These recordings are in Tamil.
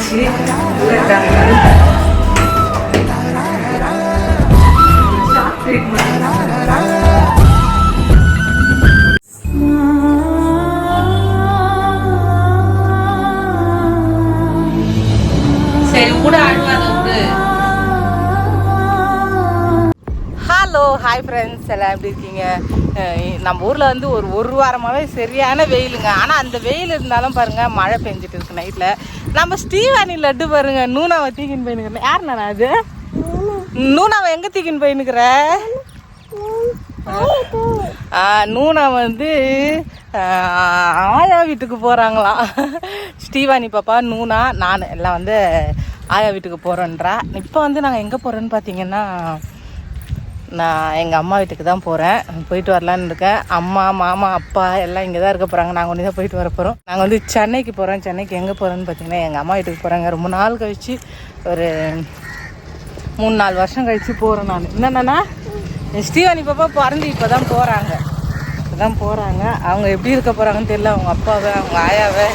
ட்ரீட்மெண்ட் சரி கூட ஹலோ ஹாய் ஃப்ரெண்ட்ஸ் எல்லாம் எப்படி இருக்கீங்க? நம்ம ஊரில் வந்து ஒரு ஒரு வாரமாகவே சரியான வெயிலுங்க. ஆனால் அந்த வெயில் இருந்தாலும் பாருங்கள் மழை பெஞ்சிட்டு இருக்கு நைட்டில் நம்ம ஸ்ரீவாணி லட்டு பாருங்க நூனாவை தீக்கின்னு போயினுக்கிறேன் யார் நானா அது? நூனாவை எங்கே தீக்கின்னு போயினுக்கிற நூனா வந்து ஆயா வீட்டுக்கு போகிறாங்களாம் ஸ்ரீவாணி பாப்பா நூனா நான். எல்லாம் வந்து ஆயா வீட்டுக்கு போகிறோன்றா இப்போ வந்து நாங்கள் எங்கே போகிறோன்னு பார்த்தீங்கன்னா நான் எங்கள் அம்மா வீட்டுக்கு தான் போகிறேன் போயிட்டு வரலான்னு இருக்கேன். அம்மா மாமா அப்பா எல்லாம் இங்கே தான் இருக்க போகிறாங்க நாங்கள் ஒன்றே தான் போயிட்டு வர போகிறோம் நாங்கள் வந்து சென்னைக்கு போகிறோம் சென்னைக்கு எங்கே போகிறோன்னு பார்த்தீங்கன்னா எங்கள் அம்மா வீட்டுக்கு போகிறாங்க ரொம்ப நாள் கழித்து ஒரு மூணு நாலு வருஷம் கழித்து போகிறேன் நான். என்னென்னா ஸ்ரீவாணி பாப்பா பிறந்து இப்போ தான் போகிறாங்க இப்போ தான் போகிறாங்க அவங்க எப்படி இருக்க போகிறாங்கன்னு தெரியல. அவங்க அப்பாவை அவங்க ஆயாவை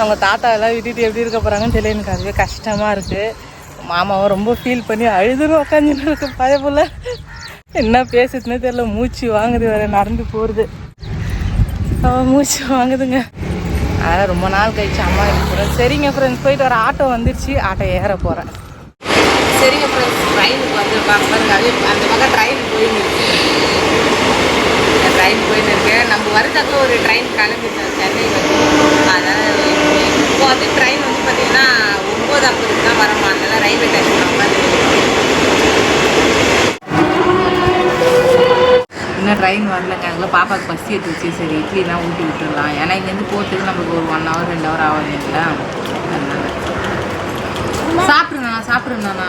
அவங்க தாத்தா எல்லாம் விட்டுட்டு எப்படி இருக்க போகிறாங்கன்னு தெரியல. எனக்கு அதுவே கஷ்டமாக இருக்குது மாமாவும் ரொம்ப ஃபீல் பண்ணி அழுதுன்னு உட்காந்துன்னு இருக்கு பயப்புல என்ன பேசுதுன்னே தெரியல. மூச்சு வாங்குது வேற நடந்து போகிறது அவள் மூச்சு வாங்குதுங்க. அதனால் ரொம்ப நாள் கழிச்சு அம்மா வீட்டுக்கு போகிறேன் சரிங்க ஃப்ரெண்ட்ஸ் போயிட்டு வர. ஆட்டோ வந்துருச்சு. ஆட்டோ ஏற போகிறேன் சரிங்க ஃப்ரெண்ட்ஸ் ட்ரெயினுக்கு வந்துருப்பாங்க பாருங்க அந்த பக்கம் ட்ரெயின் போயின்னு இருக்கு. ட்ரெயின் போயின்னு இருக்கு. நம்ம வரதாக்க ஒரு ட்ரெயின் கிளம்பிட்டோம் சென்னை வந்து அதனால் இப்போ வந்து ட்ரெயின் வந்து பார்த்தீங்கன்னா ஒம்பது ஐம்பதுக்கு தான் வரமா அதனால ரயில்வே ஸ்டேஷன் உட்காந்து இன்னும் ட்ரெயின் வரலங்க பாப்பாவுக்கு பசி எடுத்துச்சு சரி இட்லிலாம் ஊட்டி விட்டுடலாம் ஏன்னா இங்கேருந்து போகிறதுக்கு நம்மளுக்கு ஒரு ஒன் ஹவர் ரெண்டு ஹவர் ஆகும் இல்லைங்களா அதனால. சாப்பிடுங்கண்ணா சாப்பிடுங்கண்ணா.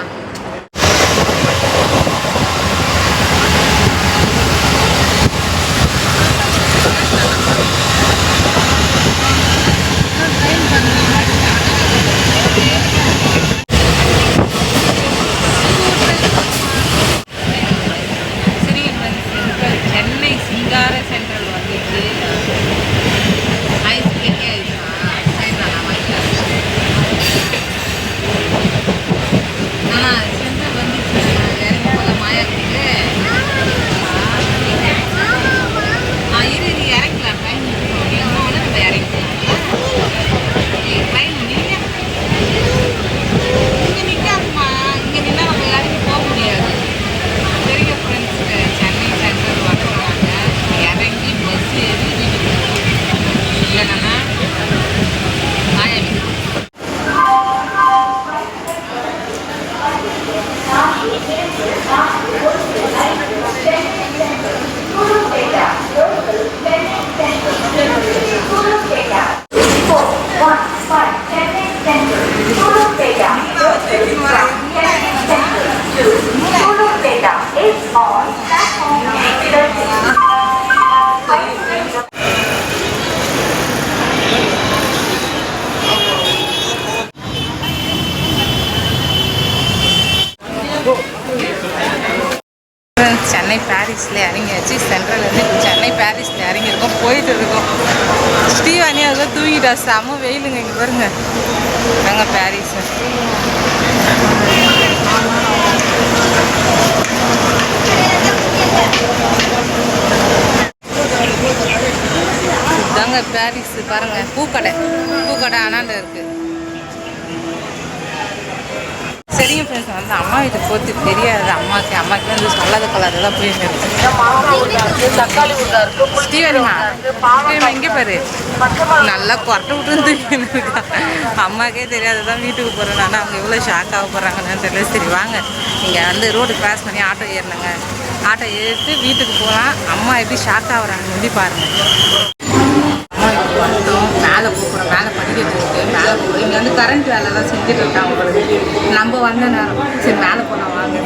சென்னை பாரிஸில் இறங்கியாச்சு. சென்ட்ரல்லேருந்து இப்போ சென்னை பாரிஸில் இறங்கியிருக்கோம். போயிட்டு இருக்கோம். ஸ்ரீவாணி அதெல்லாம் தூங்கிட்டா. செம வெயிலுங்க இங்கே பாருங்க. நாங்கள் பாரிஸ். தாங்க பாரிஸ். பாருங்க. பூக்கடை. பூக்கடை அண்ணாண்ட இருக்கு. சரிங்க ஃப்ரெண்ட்ஸ் வந்து அம்மா வீட்டுக்கு போத்து தெரியாது. அம்மாக்கு அம்மாக்கு வந்து சொல்லாத கலர் தான் போய் தக்காளி ஊறுகாய் இருக்கு ஸ்ரீவரிமா ஸ்ரீவரிமா இங்கே பாரு. நல்லா கொரட்டை விட்டு அம்மாக்கே தெரியாது. தான் வீட்டுக்கு போகிறேன் ஆனால் அவங்க எவ்வளோ ஷாக் ஆக போகிறாங்கன்னு தெரியல. சரி வாங்க. இங்கே வந்து ரோடு கிராஸ் பண்ணி ஆட்டோ ஏறினாங்க ஆட்டோ ஏறிட்டு வீட்டுக்கு போகலாம் அம்மா எப்படி ஷாக் ஆகுறாங்கன்னு சொல்லி பாருங்கள் அம்மா மேலே போகிறோம் மேலே படிக்கட்டு இருக்கு மேலே போகிறோம் இங்கே வந்து கரண்ட் வேலைலாம் செஞ்சுட்டு இருக்காங்க நம்ம வந்த நேரம். சரி மேலே போனால் வாங்க.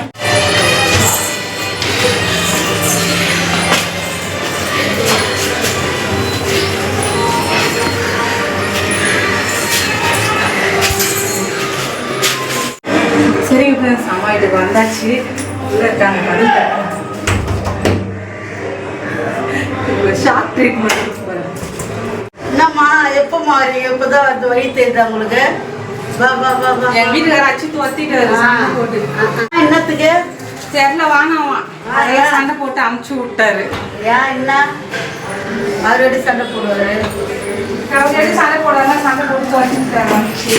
சரி ஃப்ரெண்ட்ஸ் அம்மா இதுக்கு வந்தாச்சு. உள்ள இருக்காங்க கதவு ஷாக் ட்ரீட்மெண்ட் என்னம்மா எப்போ மாறி எப்போதான் வந்து வழி தெரியுது உங்களுக்கு? எங்க வீட்டுக்கார அச்சு ஒத்திட்டு சண்டை போட்டு. என்னத்துக்கு? தெரியல வானாவா அதெல்லாம் சண்டை போட்டு அமுச்சு விட்டாரு. ஏன் என்ன? அவரோட சண்டை போடுவாரு? சண்டை போடாம சண்டை போட்டு துவச்சிட்டாரு அமுச்சு.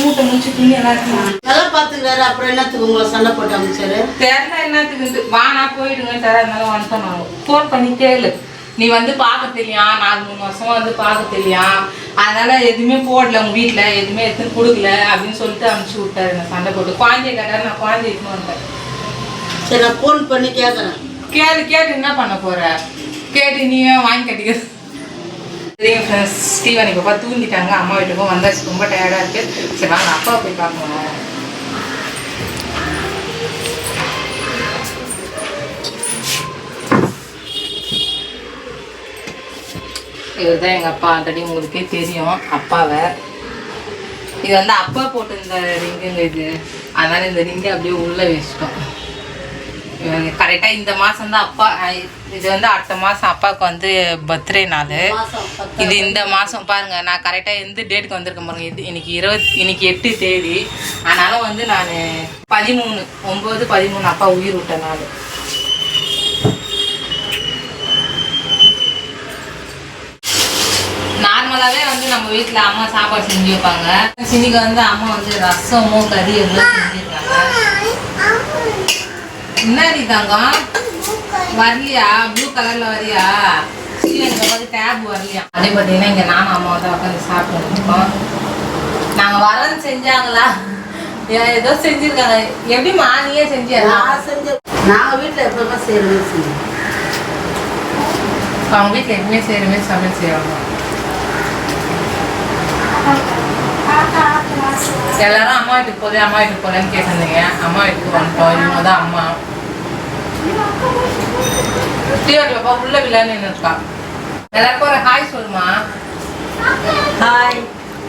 மூட்டை முடிச்சு துணி நல்லா பாத்துக்கிறாரு அப்புறம் என்னத்துக்கு உங்களை சண்டை போட்டு அமைச்சாரு? தெரியல என்னத்துக்கு வானா போயிடுங்கன்ட்டு அதனால வந்துட்டோம் ஃபோன் பண்ணி கேளு நீ வந்து பார்க்க தெரியும் நாலு மூணு வருஷமா வந்து பார்க்க தெரியும் அதனால எதுவுமே போடல உங்க வீட்டில் எதுவுமே எடுத்து கொடுக்கல அப்படின்னு சொல்லிட்டு அமுச்சு விட்டாரு. என்ன சண்டை போட்டு குழந்தைய கேட்டாரு நான் குழந்தைய எடுத்துன்னு வந்தேன். சரி நான் ஃபோன் பண்ணி கேட்குறேன் கேளு கேட்டு என்ன பண்ண போற? கேட்டு நீ வாங்கி கட்டிக்க சரிங்க ஃப்ரெண்ட்ஸ் ஸ்டீவன் இப்போ தூங்கிட்டாங்க. அம்மா வீட்டுக்கும் வந்தாச்சு. ரொம்ப டயர்டாக இருக்கு. சரி வாங்க அப்பா போய் பார்க்கணும் இவர் தான் எங்கள் அப்பா. ஆல்ரெடி உங்களுக்கே தெரியும் அப்பாவை. இது வந்து அப்பா போட்டிருந்த ரிங்குங்க இது. அதனால இந்த ரிங்கை அப்படியே உள்ளே வச்சிட்டோம். கரெக்டாக இந்த மாதம் தான் அப்பா இது வந்து அடுத்த மாதம் அப்பாவுக்கு வந்து பர்த்டே நாள். இது இந்த மாதம் பாருங்க நான் கரெக்டாக எந்த டேட்டுக்கு வந்திருக்கேன் பாருங்க. இது இன்னைக்கு இருபத் இன்னைக்கு எட்டு தேதி. ஆனாலும் வந்து நான் பதிமூணு ஒம்பது பதிமூணு அப்பா உயிர் விட்ட நாள் நார்மலாகவே வந்து நம்ம வீட்டில் அம்மா சாப்பாடு செஞ்சு வைப்பாங்க. இன்னைக்கு வந்து அம்மா வந்து ரசமும் கறி எல்லாம் செஞ்சுருக்காங்க. என்னடி தங்கம்? வரலையா? ப்ளூ கலர்ல வரியா? எங்க பார்த்து டேப் வரலையா? அதே பார்த்தீங்கன்னா இங்க நானும் அம்மா தான் உட்காந்து சாப்பிட்டு இருக்கோம். நாங்க வரன்னு செஞ்சாங்களா? ஏதோ செஞ்சிருக்காங்க. எப்படிம்மா நீயே செஞ்சியா? செஞ்ச நாங்கள் வீட்டில் எப்பவுமே செய்யறது செஞ்சோம் அவங்க வீட்டில் எதுவுமே செய்கிற மாதிரி சமையல் செய்வாங்க. எல்லாரும் அம்மா வீட்டுக்கு போதே அம்மா வீட்டுக்கு போகலன்னு கேட்டிருந்தீங்க. அம்மா வீட்டுக்கு வந்துட்டோம். இவங்க தான் அம்மா. ஸ்ரீவரி பாப்பா உள்ள விழான்னு இருக்கா? எல்லாருக்கும் ஒரு ஹாய் சொல்லுமா? ஹாய்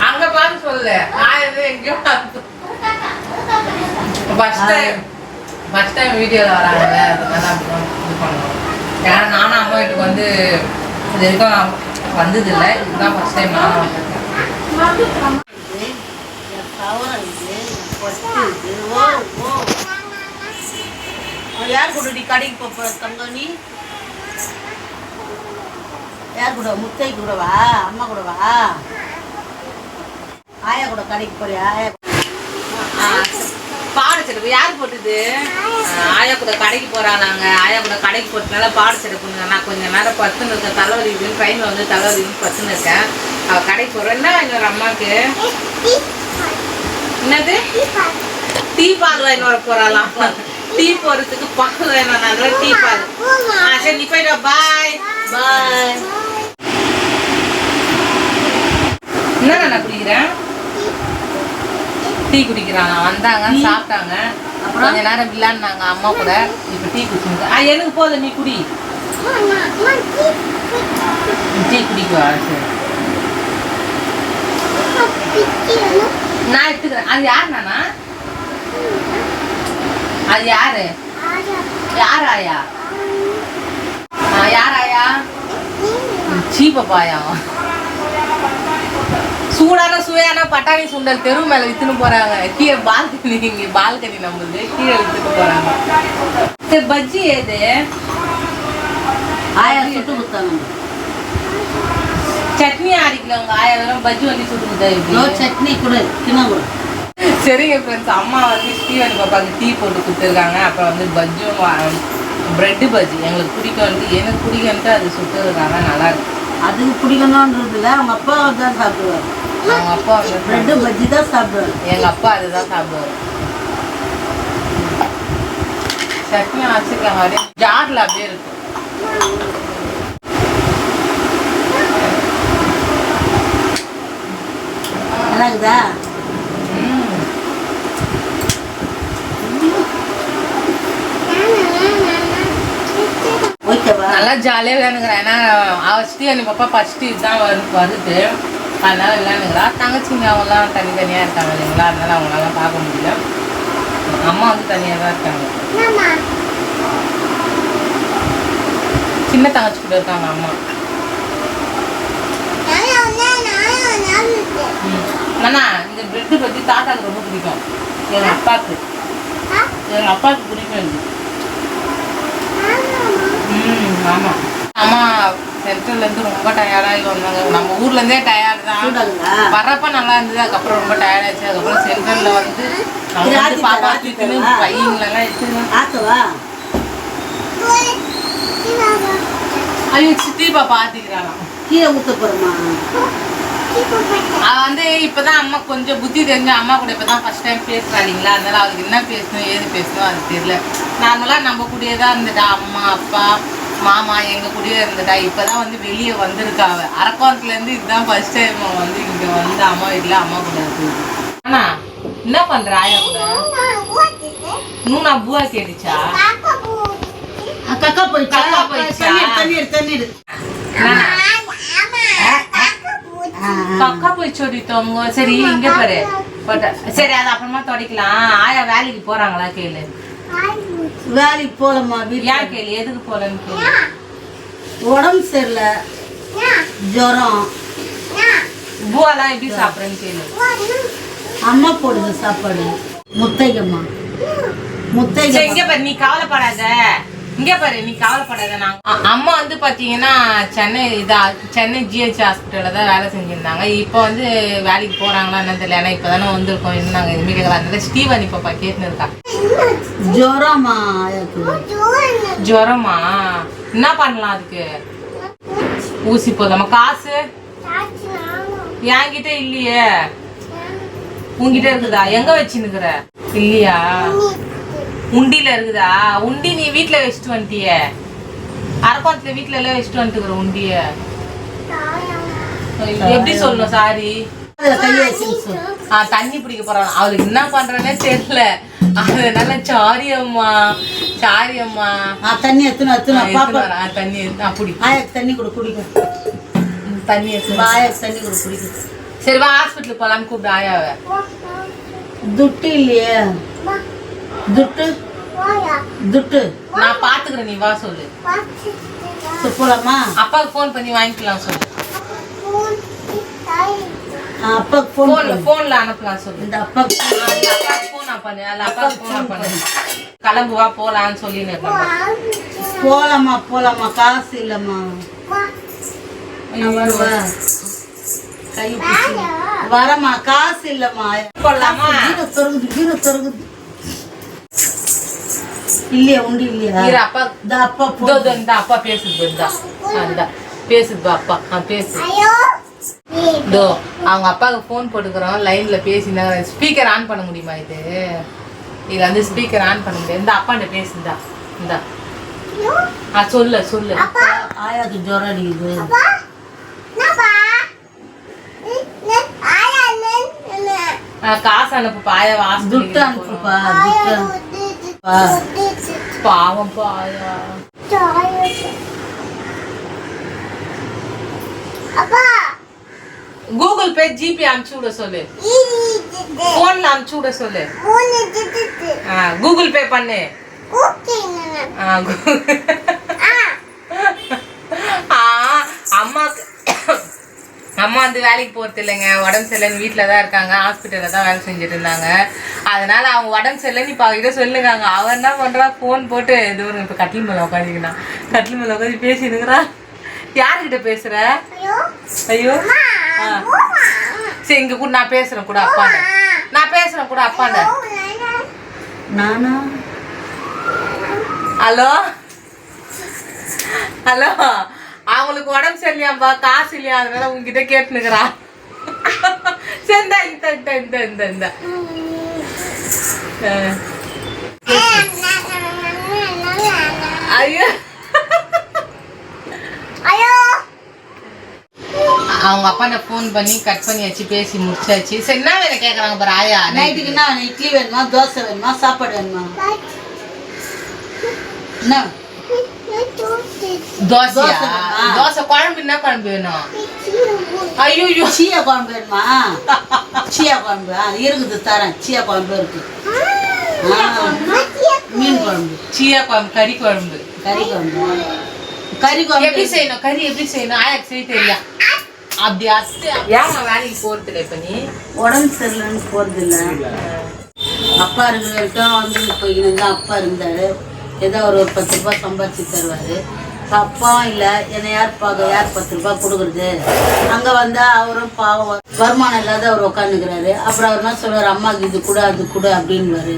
அங்க பார்த்து சொல்லு. ஹாய் வந்து எங்கேயோ ஃபர்ஸ்ட் டைம் ஃபர்ஸ்ட் டைம் வீடியோவில் வராங்க இது பண்ணுவோம் ஏன்னா நானும் அம்மா வீட்டுக்கு வந்து இது வரைக்கும் வந்ததில்லை. இதுதான் ஃபர்ஸ்ட் டைம் நானும் யார் கூட நீ கடைக்கு போற தங்க நீ யார் கூட முத்தை கூட வா அம்மா கூட வா ஆயா கூட கடைக்கு போறியா ஆயா பாட செருப்பு யார் போட்டுது ஆயா கூட கடைக்கு போறாங்க ஆயா கூட கடைக்கு போட்டனால பாட செருப்புங்க நான் கொஞ்ச நேரம் பத்துன்னு இருக்கேன். தலைவலி இருக்குன்னு ட்ரெயினில் வந்து தலைவலி இருக்குன்னு பத்துன்னு இருக்கேன். அவ கடைக்கு போறேன் என்ன இன்னொரு அம்மாக்கு? என்னது? டீ பால் வாங்கி வர போறாளாம் டீ போறதுக்கு பால் வேணும் நல்லா டீ பால். ஆ சரி நீ போயிட்டு பாய் பாய் என்ன நான் குடிக்கிறேன் டீ குடிக்கிறாங்க. வந்தாங்க சாப்பிட்டாங்க. அப்புறம்? கொஞ்ச நேரம் விளையாடினாங்க அம்மா கூட. இப்போ டீ குடிச்சுங்க ஆ எனக்கு போதும் நீ குடி. டீ குடிக்குவா? சரி. நான் எடுத்துக்கிறேன். அது யார் நானா? அது யாரு? யார் ஆயா? யார் ஆயா? சீப்பப்பாயா சூடான சுவையான பட்டாணி சுண்டல் தெரு மேல வித்துன்னு போறாங்க. கீழே பால்கனி இங்க பால்கனி நம்மளுது. கீழே வித்துட்டு போறாங்க. சரி பஜ்ஜி ஏது ஆயா சுட்டு கொடுத்தாங்க சட்னி அரைக்கல உங்க ஆயா வெறும் பஜ்ஜி வந்து சுட்டு? சட்னி கொடு கொடு. சரிங்க ஃப்ரெண்ட்ஸ் அம்மா வந்து ஸ்டீவன் பாப்பாக்கு டீ போட்டு கொடுத்துருக்காங்க. அப்புறம் வந்து பஜ்ஜும் பிரெட்டு பஜ்ஜி. எங்களுக்கு பிடிக்கும்ட்டு எனக்கு பிடிக்கும்ட்டு அது சுட்டுருக்காங்க நல்லா இருக்கு அதுக்கு பிடிக்கணுன்றதுல அவங்க அப்பா தான் சாப்பிடுவார். அவங்க அப்பா பிரெட்டு பஜ்ஜி தான் சாப்பிடுவார். எங்க அப்பா அதுதான் சாப்பிடுவாரு. சட்னி வச்சிருக்காங்க அப்படியே ஜார்ல அப்படியே இருக்கு நல்லா இருக்குதா நல்லா ஜாலியாக விளையாண்டுக்கிறேன் ஏன்னா அவ ஸ்ரீ பாப்பா ஃபஸ்ட்டு இதுதான் வரு வருது. அதனால விளையாண்டுக்கிறா தங்கச்சிங்க அவங்களாம் தனித்தனியாக இருக்காங்க இல்லைங்களா? அதனால அவங்களால பார்க்க முடியல. அம்மா வந்து தனியாக தான் இருக்காங்க சின்ன தங்கச்சி கூட இருக்காங்க அம்மா. ம். அண்ணா இந்த பிரெட்டு பற்றி தாத்தாக்கு ரொம்ப பிடிக்கும். எங்கள் அப்பாவுக்கு எங்கள் அப்பாவுக்கு பிடிக்கும் இது. ம் ஆமாம் அம்மா சென்ட்ரல்லேருந்து ரொம்ப டயர்டாகி வந்தாங்க. நம்ம ஊர்லேருந்தே டயர்டு தான். வரப்ப நல்லா இருந்தது. அதுக்கப்புறம் ரொம்ப டயர்ட் ஆச்சு அதுக்கப்புறம் சென்ட்ரல்ல வந்து இது வந்து பாப்பா தூக்கின்னு. பையங்களெல்லாம் ஐயோ சித்தி பாப்பா ஆத்திக்கிறாங்க கீழே ஊத்த போறோமா அவ வந்து இப்பதான் அம்மா கொஞ்சம் புத்தி தெரிஞ்ச அம்மா கூட இப்பதான் ஃபர்ஸ்ட் டைம் பேசுறாங்களா அதனால அவளுக்கு என்ன பேசணும் ஏது பேசணும் அது தெரியல. நார்மலா நம்ம கூடயே தான் இருந்துட்டா. அம்மா அப்பா மாமா எங்க கூடயே இருந்துட்டா. இப்பதான் வந்து வெளியே வந்திருக்கா அவ. அரக்கோணத்துல இருந்து இதுதான் ஃபர்ஸ்ட் டைம் வந்து இங்க வந்து அம்மா வீட்டுல அம்மா கூட இருக்கு. அண்ணா என்ன பண்ற ஆயா கூட? நூனா பூவா கேட்டுச்சா கக்கா போயிடுச்சா? கக்கா போயிடுச்சா? தண்ணி எடு தண்ணி எடு என்னண்ணா? ஆ, ஆ. கக்கா போய் சொல்லிட்டோங்க சரி இங்க பாரு. சரி அது அப்புறமா துடைக்கலாம். ஆயா வேலைக்கு போறாங்களா கேளு. வேலைக்கு போலம்மா ஏன் கேளு எதுக்கு போலன்னு கேளு. உடம்பு சரியில்லை. ஜுரம். பூவெல்லாம் எப்படி சாப்பிடுறேன்னு கேளு. அம்மா போடுது சாப்பாடு. முத்தைகம்மா சரி முத்தைகம்மா இங்க பாரு நீ கவலைப்படாத. இங்க பாரு நீ கவலைப்படாத நாங்க அ- அம்மா வந்து பாத்தீங்கன்னா சென்னை இதா சென்னை ஜிஹெச் ஹாஸ்பிட்டல்ல தான் வேலை செஞ்சிருந்தாங்க. இப்போ வந்து வேலைக்கு போறாங்களா என்னன்னு தெரியல. ஏன்னா இப்பதானே வந்திருக்கோம். இன்னும் நாங்க எதுவுமே கேட்கல அதனால ஸ்டீவன் பாப்பா கேட்டுன்னு இருக்கா. ஆயாக்கு ஜுரமா? என்ன பண்ணலாம் அதுக்கு? ஊசி போதாம. காசு? என்கிட்ட இல்லையே. உன்கிட்ட இருக்குதா? எங்க வச்சுன்னுக்குற? இல்லையா? உண்டியில இருக்குதா? உண்டி நீ வீட்ல வச்சுட்டு வந்துட்டிய. அரக்கோணத்துல வீட்ல எல்லாம் வச்சுட்டு வந்துட்டுக்கிற உண்டிய. எப்படி சொல்லணும் சாரி? தண்ணி பிடிக்க போறான். அவளுக்கு என்ன பண்றேன்னே தெரியல. அதனால சாரி அம்மா சாரி அம்மா. ஆ தண்ணி எத்தனை எத்தனை தண்ணி எடுத்து- ஆ, புடி ஆயாக்கு தண்ணி கொடு குடிக்க தண்ணி எடுத்து. ஆயாக்கு தண்ணி கொடு குடிக்க சரி வா ஹாஸ்பிட்டலுக்கு போலான்னு கூப்பிடு ஆயாவை. துட்டு இல்லையே. துட்டு. துட்டு. நான் பாத்துக்கிறேன் நீ வா சொல்லு. போலாமா அப்பாவுக்கு ஃபோன் பண்ணி வாங்கிக்கலாம் சொல்லு. அப்பாவுக்கு ஃபோன் போன்ல பண்ணு. போன்ல அனுப்பலாம் சொல்லு. இந்த அப்பாவுக்கு அப்பாவுக்கு ஃபோன் பண்ணு அல்ல அப்பாவுக்கு ஃபோன் பண்ணு. கிளம்பு வா போலான்னு சொல்லின்னு போலாமா? போலாமா காசு இல்லம்மா. வரமா காசு இல்லம்மா. போலாமா? கீரை தொறங்குது கீரை தொறங்குது. இல்லையா உண்டு இல்லையா? இரு அப்பா. இந்த அப்பா இதோ இதோ இந்த அப்பா பேசுது இந்தா ஆ, இந்தா பேசுது பா அப்பா. ஆ பேசு. இதோ அவங்க அப்பாவுக்கு ஃபோன் போட்டுக்கிறோம் லைன்ல பேசினா ஸ்பீக்கர் ஆன் பண்ண முடியுமா இது? இதுல வந்து ஸ்பீக்கர் ஆன் பண்ண முடியாது. இந்த அப்பாண்ட பேசுந்தா இந்தா ஆ சொல்லு சொல்லு. ஆயாக்கு ஜுரம் அடிக்குது. ஆ, காசு அனுப்புப்பா. ஆயா வாசல் துட்டு அனுப்புப்பா துட்டு அனுப்புப்பா பாவம் கூகுள் பே ஜிபே அனுப்பிச்சு விட சொல்லு போன்ல அனுப்பிச்சு விட சொல்லு கூகுள் பே பண்ணு அம்மாக்கு அம்மா வந்து வேலைக்கு போறது இல்லைங்க உடம்பு சரியில்லைன்னு வீட்டில் தான் இருக்காங்க ஹாஸ்பிட்டலில் தான் வேலை செஞ்சுட்டு இருந்தாங்க அதனால அவங்க உடம்பு சரியில்லைன்னு இப்போ அவகிட்ட சொல்லுங்க அவன் என்ன பண்றா? ஃபோன் போட்டு இது ஒரு இப்போ கட்டில் மேலே உட்காந்துக்கினா கட்டில் மேலே உட்காந்து பேசினுக்கிறா. யார்கிட்ட பேசுற? ஐயோ. ஆ. சரி இங்க கூட நான் பேசுறேன் கூட அப்பாண்ட நான் பேசுறேன் கூட அப்பாண்ட நானா? ஹலோ? ஹலோ? அவங்களுக்கு உடம்பு சரியில்லையாம்பா? காசு இல்லையா? அதனால உங்ககிட்ட கேட்டுனுக்குறா. சரி இந்தா, இந்த இந்த இந்த இந்த இந்த. ஐயோ. அவங்க அப்பாண்ட ஃபோன் பண்ணி கட் பண்ணியாச்சு பேசி முடிச்சாச்சு. சரி என்ன வேலை கேட்குறாங்க பாரு ஆயா? நைட்டுக்கு என்ன இட்லி வேணுமா தோசை வேணுமா சாப்பாடு வேணுமா? என்ன? தோசையா? தோசை குழம்பு என்ன குழம்பு வேணும்? ஐயோ சீயா குழம்பு வேணுமா? சீயா குழம்பு ஆ இருக்குது தரேன். சீயா குழம்பு இருக்கு. மீன் குழம்பு. சீயா குழம்பு கறி குழம்பு. கறி குழம்பு. கறி எப்படி குழம்பு செய்யணும்? கறி எப்படி செய்யணும்? ஆயாக்கு செய்ய தெரியா? அப்படி அத்து ஏமா வேலைக்கு போறதுல இப்ப நீ. உடம்பு சரியில்லைன்னு போறது இல்ல அப்பா இருக்கிற வரைக்கும் வந்து தான் அப்பா இருந்தாரு. ஏதோ ஒரு ஒரு பத்து ரூபாய் சம்பாதிச்சு தருவாரு. இப்ப அப்பாவும் இல்லை என்னை யார் பார்க்க யார் பத்து ரூபாய் கொடுக்குறது? அங்கே வந்தால் அவரும் பாவம் வருமானம் இல்லாத அவர் உட்காந்துக்கிறாரு அப்புறம் அவர் என்ன சொல்லுவார்? அம்மாவுக்கு இது கொடு அது கொடு அப்படின்வாரு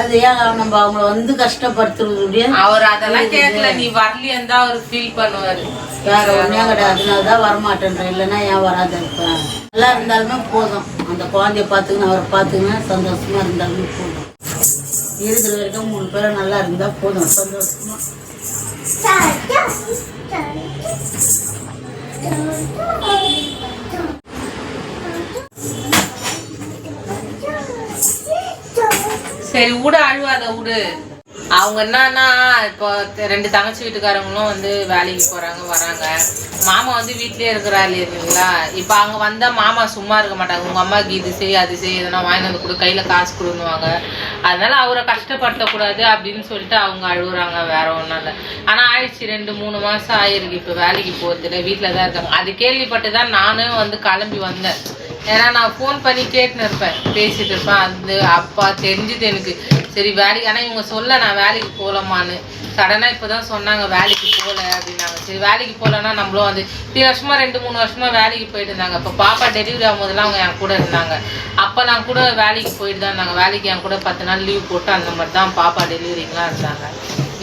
அது ஏன் நம்ம அவங்கள வந்து கஷ்டப்படுத்துறது அவர் அதெல்லாம் கேட்கல நீ வரலையேன்னு தான் அவர் ஃபீல் பண்ணுவாரு. வேற ஒன்றே கிடையாது. அதனால தான் வரமாட்டேன்றேன். இல்லைன்னா ஏன் வராத இருப்பேன் நல்லா இருந்தாலுமே போதும். அந்த குழந்தைய பார்த்துக்கின்னு அவரை பார்த்துக்கின்னு சந்தோஷமா இருந்தாலுமே போதும். இருக்கிற வரைக்கும் மூணு பேரும் நல்லா இருந்தா போதும். சந்தோஷமா. சரி விடு அழுவாத விடு அவங்க என்னன்னா இப்போ ரெண்டு தங்கச்சி வீட்டுக்காரங்களும் வந்து வேலைக்கு போறாங்க வராங்க. மாமா வந்து வீட்லயே இருக்கிறாரு இல்லைங்களா? இப்போ அங்க வந்தா மாமா சும்மா இருக்க மாட்டாங்க. உங்க அம்மாவுக்கு இது செய் அது செய் எதனா வாங்கி வந்து கொடு கையில காசு கொடுன்னுவாங்க. அதனால அவரை கஷ்டப்படுத்தக்கூடாது அப்படின்னு சொல்லிட்டு அவங்க அழுகுறாங்க வேற ஒன்றும் இல்லை. ஆனா ஆயிடுச்சு ரெண்டு மூணு மாசம் ஆயிருக்கு. இப்போ வேலைக்கு போகிறதுல வீட்டில் தான் இருக்காங்க. அது கேள்விப்பட்டு தான் நானும் வந்து கிளம்பி வந்தேன். ஏன்னா நான் ஃபோன் பண்ணி கேட்டுன்னு இருப்பேன் பேசிட்டு இருப்பேன். அது அப்பா தெரிஞ்சுது எனக்கு. சரி வேலைக்கு ஆனால் இவங்க சொல்ல நான் வேலைக்கு போகலம்மான்னு சடனாக இப்போ தான் சொன்னாங்க வேலைக்கு போகல அப்படின்னாங்க. சரி வேலைக்கு போகலன்னா நம்மளும் வந்து இத்தனை வருஷமாக ரெண்டு மூணு வருஷமாக வேலைக்கு போயிட்டு இருந்தாங்க. இப்போ பாப்பா டெலிவரி ஆகும்போதெல்லாம் அவங்க என் கூட இருந்தாங்க. அப்போ நான் கூட வேலைக்கு போயிட்டு தான் இருந்தாங்க. வேலைக்கு என் கூட பத்து நாள் லீவ் போட்டு அந்த மாதிரி தான் பாப்பா டெலிவரிங்கெலாம் இருந்தாங்க.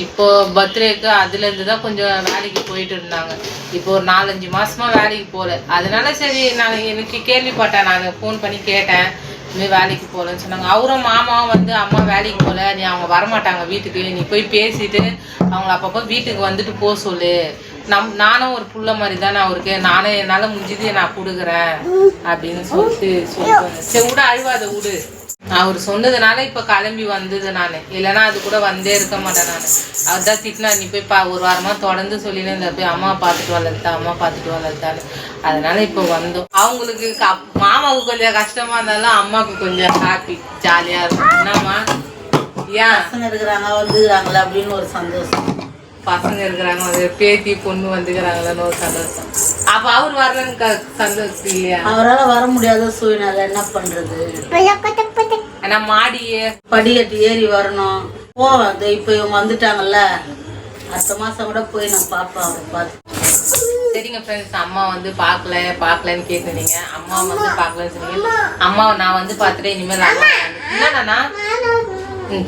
இப்போது பர்த்டேக்கு அதுலேருந்து தான் கொஞ்சம் வேலைக்கு போயிட்டு இருந்தாங்க. இப்போ ஒரு நாலஞ்சு மாதமாக வேலைக்கு போகல. அதனால சரி நான் எனக்கு கேள்விப்பட்டேன். நான் ஃபோன் பண்ணி கேட்டேன். இனிமேல் வேலைக்கு போகலன்னு சொன்னாங்க. அவரும் மாமாவும் வந்து அம்மா வேலைக்கு போகல நீ அவங்க வரமாட்டாங்க வீட்டுக்கு. நீ போய் பேசிட்டு அவங்கள அப்பப்போ வீட்டுக்கு வந்துட்டு போக சொல்லு. நம் நானும் ஒரு புள்ள மாதிரி தானே அவருக்கு. நானும் என்னால் முடிஞ்சது நான் கொடுக்குறேன். அப்படின்னு சொல்லிட்டு சொல்லிட்டு சரி விட அழுவாத விடு. அவர் சொன்னதுனால இப்ப கிளம்பி வந்தது நானு இல்லைன்னா அது கூட வந்தே இருக்க மாட்டேன் நான். அவர் தான் திட்டினா நீ போய் பா ஒரு வாரமா தொடர்ந்து சொல்லினே இந்த போய் அம்மா பார்த்துட்டு வளர்த்தா அம்மா பார்த்துட்டு வளர்த்தான்னு அதனால இப்போ வந்தோம். அவங்களுக்கு மாமாவுக்கு கொஞ்சம் கஷ்டமா இருந்தாலும் அம்மாவுக்கு கொஞ்சம் ஹாப்பி ஜாலியா இருக்கும். என்னம்மா? ஏன்? இருக்கிறாங்க வந்துக்கிறாங்களா அப்படின்னு ஒரு சந்தோஷம். பசங்க இருக்கிறாங்க வந்து பேத்தி பொண்ணு வந்துக்கிறாங்களன்னு ஒரு சந்தோஷம். அப்ப அவர் வரலன்னு சந்தோஷம் இல்லையா? அவரால் வர முடியாத சூழ்நிலை என்ன பண்றது? ஆனா மாடியே. படிக்கட்டு ஏறி வரணும். போவேன் இப்போ இவங்க வந்துட்டாங்கல்ல. அடுத்த மாசம் கூட போய் நான் பார்ப்பேன் அவரை பார்த்து. சரிங்க ஃப்ரெண்ட்ஸ் அம்மா வந்து பார்க்கல பார்க்கலன்னு கேட்டுனீங்க. அம்மா வந்து பார்க்கலன்னு சொன்னீங்க. அம்மாவை நான் வந்து பார்த்துட்டு இனிமேல் ம்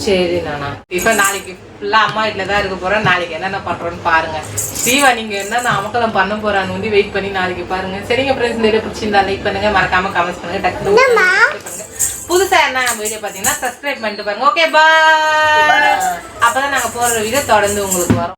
சரி நானா. இப்போ நாளைக்கு ஃபுல்லாக அம்மா வீட்டில் தான் இருக்க போகிறேன் நாளைக்கு என்னென்ன பண்ணுறோன்னு பாருங்க. ஸ்ரீவா நீங்கள் என்னென்ன அமக்கலம் பண்ண போறான்னு வந்து வெயிட் பண்ணி நாளைக்கு பாருங்க. சரிங்க ஃப்ரெண்ட்ஸ் இந்த வீடியோ பிடிச்சிருந்தா லைக் பண்ணுங்க. மறக்காம கமெண்ட்ஸ் பண்ணுங்க. டக்குனு subscribe பண்ணுங்க. புதுசா என்ன நம்ம வீடியோ பார்த்தீங்கன்னா சப்ஸ்கிரைப் பண்ணிட்டு பாருங்க. ஓகே பாய் அப்பதான் நாங்க போடுற வீடியோ தொடர்ந்து உங்களுக்கு வரும்.